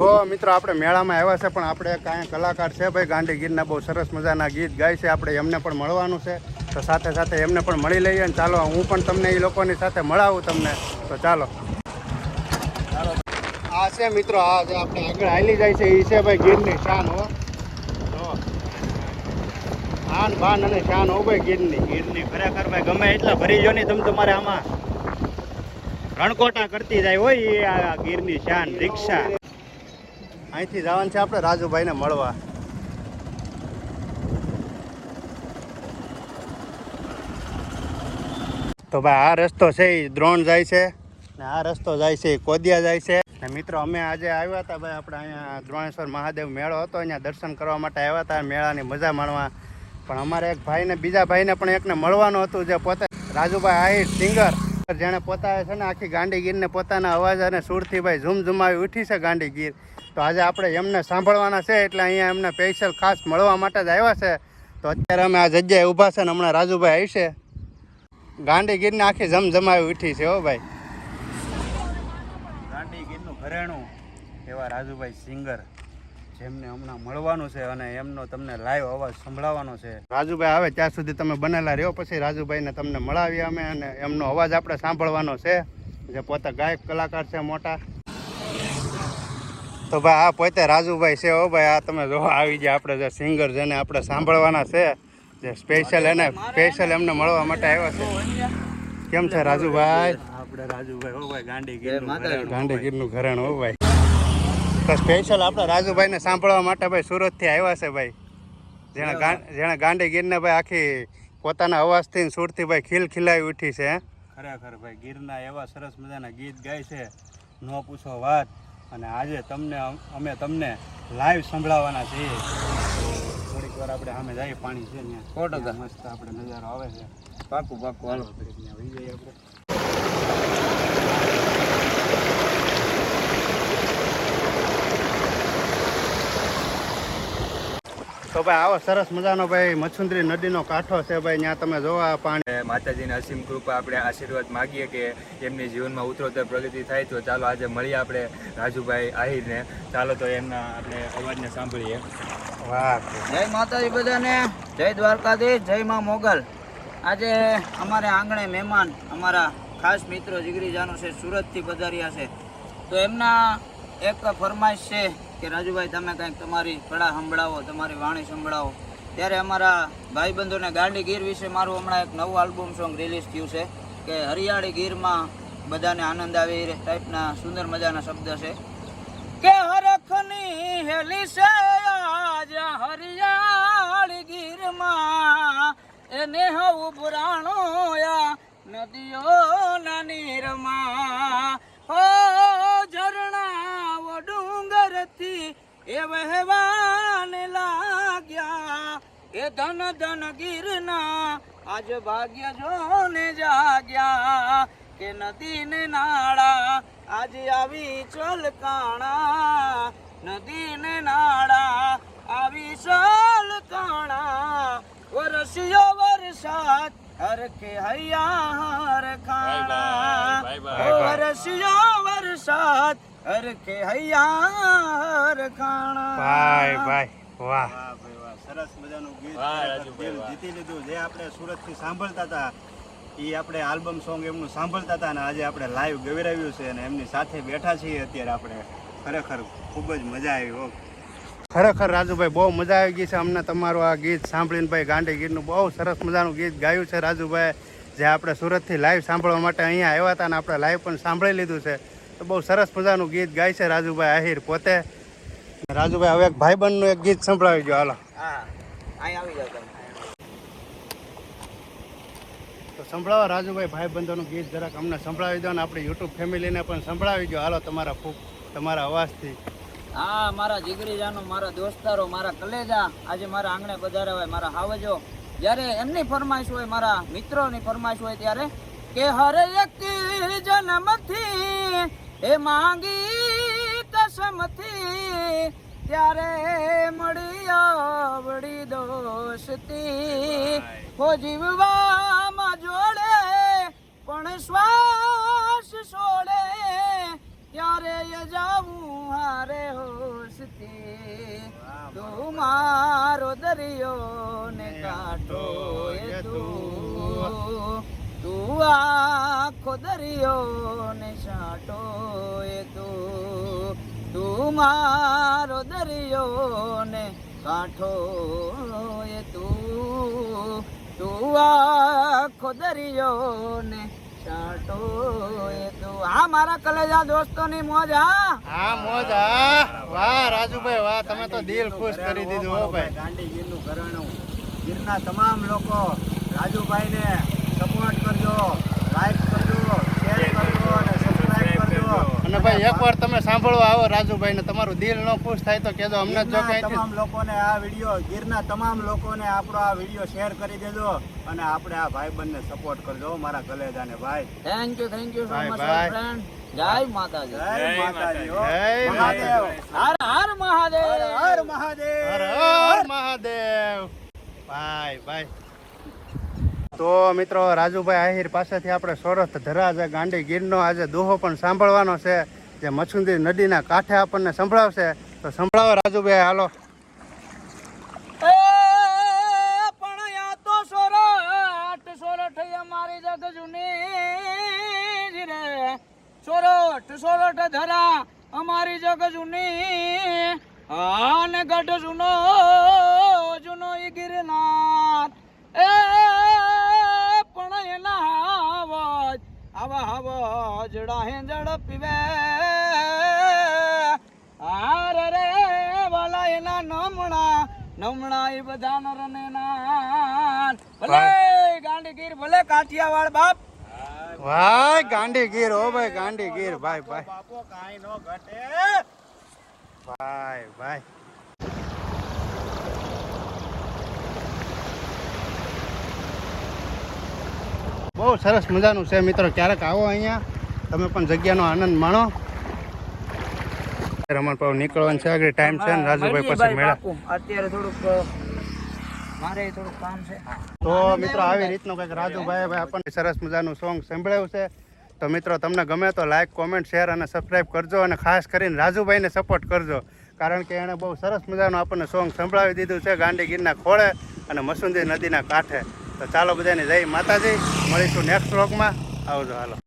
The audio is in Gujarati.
તો મિત્રો, આપણે મેળામાં આવ્યા છે, પણ આપણે કાંઈ કલાકાર છે ભાઈ ગાંધી ગીરના બહુ સરસ મજાના ગીત ગાય છે. આપણે એમને પણ મળવાનું છે. તો સાથે સાથે એમને પણ મળી લઈએ અને ચાલો, હું પણ તમને એ લોકોની સાથે મળાવું તમને. તો ચાલો. આ છે મિત્રો, આ જે આપણે આગળ હાલી જાય છે એ છે ભાઈ ગીરની શાન, હો. આન, બાન અને શાન, હો ભાઈ, ગીરની. ગીરની ખરેખર ભાઈ, ગમે એટલા ભરી જો ને, તમે તમારે આમાં રણકોટા કરતી જાય, હોય એ આ ગીરની શાન, રિક્ષા. અહીંથી જવાનું છે આપણે રાજુભાઈને મળવા. તો ભાઈ, આ રસ્તો છે એ દ્રોણ જાય છે ને આ રસ્તો જાય છે એ કોદિયા જાય છે. ને મિત્રો, અમે આજે આવ્યા હતા ભાઈ, આપણે અહીંયા દ્રોણેશ્વર મહાદેવ મેળો હતો, અહીંયા દર્શન કરવા માટે આવ્યા હતા, મેળાની મજા માણવા. પણ અમારે એક ભાઈને, બીજા ભાઈને પણ એકને મળવાનું હતું જે પોતે રાજુભાઈ આહિર સિંગર. જેણે પોતા છે ને આખી ગાંડીગીરને પોતાના અવાજ અને સુરથી ભાઈ ઝૂમઝુમાવી ઉઠી છે ગાંડીગીર. તો આજે આપણે એમને સાંભળવાના છે એટલે અહીંયા એમને સ્પેશિયલ ખાસ મળવા માટે જ આવ્યા છે. તો અત્યારે અમે આ જગ્યાએ ઊભા છે ને હમણાં રાજુભાઈ આવશે ગાંડીગીરને આખી જમજમાવી ઉઠી છે હો ભાઈ. ગાંડીગીરનું ઘરેણું એવા રાજુભાઈ સિંગર જેમને હમણાં મળવાનું છે અને એમનો તમને લાઈવ અવાજ સંભળાવવાનો છે. રાજુભાઈ આવે ત્યાં સુધી તમે બનેલા રહ્યો પછી રાજુભાઈને તમને મળાવીએ અમે અને એમનો અવાજ આપણે સાંભળવાનો છે. જે પોતે ગાયક કલાકાર છે મોટા. તો ભાઈ આ પોતે રાજુભાઈ છે હો ભાઈ આ તમે જો આવી ગયા આપણે જે સિંગર જેને આપણે સાંભળવાના છે જે સ્પેશિયલ એને સ્પેશિયલ એમને મળવા માટે આવ્યા છે. કેમ છે રાજુભાઈ? આપણે રાજુભાઈ હો ભાઈ ગાંડી ગીરનું ગાંડી ગીરનું ઘરેણ હો ભાઈ. તો સ્પેશિયલ આપણે રાજુભાઈને સાંભળવા માટે ભાઈ સુરતથી આવ્યા છે ભાઈ. જેણે જેણે ગાંડી ગીરને ભાઈ આખી પોતાના અવાજથી સુરથી ભાઈ ખીલ ખીલાવી ઉઠી છે. ખરેખર ભાઈ ગીરના એવા સરસ મજાના ગીત ગાય છે. નો પૂછો વાત. અને આજે તમને અમે તમને લાઈવ સંભળાવવાના છીએ. થોડીક વાર આપણે સામે જઈએ પાણી છે ત્યાં સો મસ્ત આપણે નજારો આવે છે. પાકું પાકું હાલો. ત્યાં વહી જઈએ આપણે. તો ભાઈ આવો સરસ મજાનો ભાઈ મચ્છુંદ્રી નદીનો કાંઠો છે ભાઈ ત્યાં તમે જોવા પાણી. માતાજીની અસીમ કૃપા આપણે આશીર્વાદ માગીએ કે એમની જીવનમાં ઉત્તરોત્તર પ્રગતિ થાય. તો ચાલો આજે મળીએ આપણે રાજુભાઈ આહિરને. ચાલો તો એમના આપણે અવાજને સાંભળીએ. વાહ. જય માતાજી બધાને. જય દ્વારકાધીશ જય માં મોગલ. આજે અમારે આંગણે મહેમાન અમારા ખાસ મિત્રો જીગરી જાનો છે સુરતથી પધાર્યા છે. તો એમના એક ફરમાઈશ છે કે રાજુભાઈ, તમે કંઈક તમારી કળા સંભળાવો, તમારી વાણી સંભળાવો. ત્યારે અમારા ભાઈબંધોને ગાંડી ગીર વિશે મારું હમણાં એક નવું આલ્બમ સોંગ રિલીઝ થયું છે, કે હરિયાળી ગીરમાં બધાને આનંદ આવે એ ટાઈપના સુંદર મજાના શબ્દ છે. કે હરખની હેલી છે આજ હરિયાળી ગીરમાં, એને હવ પુરાણો યા નદીઓના નીરમાં. હો ડુંગરથી એ વહેવાન લાગ્યા. એ ધન ધન ગીરના આજ ભાગ્ય જોને જાગ્યા. કે નદી ને નાળા આજે આવી ચલકાણા નદી ને નાળા આવી ચલકાણા વરસ્યો વરસાદ હરખે હૈયા હર ખાણા. વરસ્યો વરસાદ હરખે હૈયા હરખાણા ભાઈ ભાઈ વાહ. વાહ ભાઈ વાહ. સરસ મજાનું ગીત. જીતી લીધું. જે આપણે સુરતથી સાંભળતા હતા એ આપણે આલ્બમ સોંગ એમનું સાંભળતા હતા અને આજે આપણે લાઈવ ગવરાવ્યું છે અને એમની સાથે બેઠા છીએ અત્યારે આપણે. ખરેખર ખૂબ જ મજા આવી હો. ખરેખર રાજુભાઈ બહુ મજા આવી ગઈ છે અમને તમારું આ ગીત સાંભળીને. ભાઈ ગાંડી ગીરનું બહુ સરસ મજાનું ગીત ગાયું છે રાજુભાઈ જે આપણે સુરતથી લાઈવ સાંભળવા માટે અહીંયા આવ્યા હતા અને આપણે લાઈવ પણ સાંભળી લીધું છે. તો બહુ સરસ મજાનું ગીત ગાય છે રાજુભાઈ આહિર પોતે. રાજુભાઈ હવે એક ભાઈબંધનું એક ગીત સંભળાવી ગયો હાલો. હા અહીં આવી જાવ તમે. તો સંભળાવો રાજુભાઈ ભાઈબંધોનું ગીત જરાક અમને સંભળાવી દો ને આપણી યુટ્યુબ ફેમિલીને પણ સંભળાવી દો હાલો તમારા ખૂબ તમારા અવાજથી. હા મારા જીગરીજાનો મારા દોસ્તારો મારા કલેજા આજે મારા આંગણે પધાર્યા હોય મારા હાવજો. જ્યારે એમની ફરમાઈશ હોય મારા મિત્રોની ફરમાઈશ હોય ત્યારે કે હર એક જન્મથી એ માંગી કસમથી ત્યારે મળી આવડી દોસ્તી હો જીવવામાં જોડે પણ શ્વાસ છોડે ત્યારે જાવું હારે હો વસતી તું મારો દરિયો ને કાંઠો એ તું તું આખો દરિયો ને છાંટો એ તું. તું મારો દરિયો ને કાંઠો એ તું. તું આખો દરિયો ને છાંટો એ તું. આ મારા કલેજા દોસ્તોની મોજ હા? હા મોજ હા. વાહ રાજુભાઈ વાહ. તમે તો દિલ ખુશ કરી દીધું હો ભાઈ. ગાંડી ગીરનું ઘરાણું. ગીરના તમામ લોકો રાજુભાઈને સપોર્ટ કરજો લાઈક કરજો શેર કરજો અને સબસ્ક્રાઇબ કરજો. અને ભાઈ એકવાર તમે સાંભળવા આવો રાજુભાઈ ને તમારું દિલ ન ખુશ થાય તો કેજો અમને જ કઈ તમામ લોકોને આ વીડિયો ગીરના તમામ લોકોને આપણો આ વીડિયો શેર કરી દેજો અને આપણે આ ભાઈબંધને સપોર્ટ કરજો મારા કલેજાને ભાઈ. Thank you thank you so much friend જય માતાજી. જય માતાજી જય મહાદેવ. હર હર મહાદેવ. હર હર મહાદેવ. હર હર મહાદેવ. બાય બાય તો મિત્રો, રાજુભાઈ આહિર પાસેથી આપણે સોરઠ ધરાજ ગાંડી ગીરનો આજે દોહો પણ સાંભળવાનો છે, જે મચ્છુંદી નદીના કાંઠે આપણને સંભળાવશે. તો સંભળાવો રાજુભાઈ, હાલો. સોરઠ સોરઠ ધરા, અમારી જગ જૂની. આને ગઢ જૂનો જૂનો ગિરનાર. એ પણ એના આવાજ આવા આવા જડા હે ઝડપી વે હાર રે વાલા એના નમણા નમણા એ બધા નર ને નાન. ભલે ગાંડીગીર ભલે કાઠિયાવાડ બાપ. ભાઈ ગાંડીગીર ઓ ભાઈ ગાંડીગીર. ભાઈ ભાઈ. બાપો કાંઈ નો ઘટે. ભાઈ ભાઈ. બહુ સરસ મજાનું છે મિત્રો. ક્યારેક આવો અહીંયા તમે પણ જગ્યાનો આનંદ માણો. રમણ પાવ નીકળવાનું છે. આગળ ટાઈમ છે ને રાજુભાઈ પછી મેળા. અત્યારે થોડુંક મારે થોડુંક કામ છે. તો મિત્રો આવી રીતનું કંઈક રાજુભાઈ આપણને સરસ મજાનું સોંગ સંભળાવ્યું છે. તો મિત્રો તમને ગમે તો લાઈક કોમેન્ટ શેર અને સબસ્ક્રાઈબ કરજો અને ખાસ કરીને રાજુભાઈને સપોર્ટ કરજો. કારણ કે એણે બહુ સરસ મજાનું આપણને સોંગ સંભળાવી દીધું છે ગાંડીગીરના ખોળે અને મસુંદી નદીના કાંઠે. તો ચાલો બધાને જય માતાજી. મળીશું નેક્સ્ટ વ્લોગમાં આવજો હાલો.